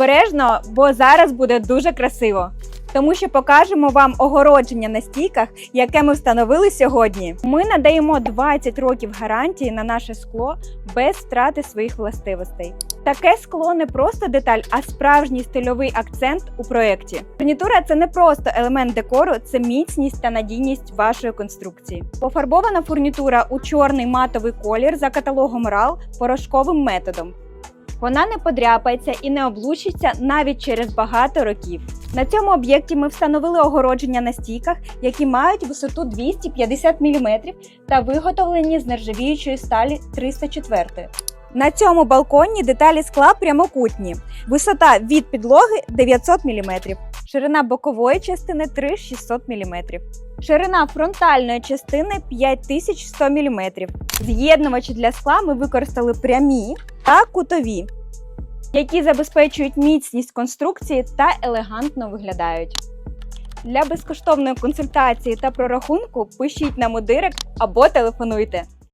Обережно, бо зараз буде дуже красиво. Тому що покажемо вам огородження на стійках, яке ми встановили сьогодні. Ми надаємо 20 років гарантії на наше скло без втрати своїх властивостей. Таке скло не просто деталь, а справжній стильовий акцент у проєкті. Фурнітура це не просто елемент декору, це міцність та надійність вашої конструкції. Пофарбована фурнітура у чорний матовий колір за каталогом RAL порошковим методом. Вона не подряпається і не облучиться навіть через багато років. На цьому об'єкті ми встановили огородження на стійках, які мають висоту 250 мм та виготовлені з нержавіючої сталі 304. На цьому балконі деталі скла прямокутні. Висота від підлоги 900 мм, ширина бокової частини 3600 мм, ширина фронтальної частини 5100 мм. З'єднувачі для скла ми використали прямі та кутові, які забезпечують міцність конструкції та елегантно виглядають. Для безкоштовної консультації та прорахунку пишіть нам у директ або телефонуйте.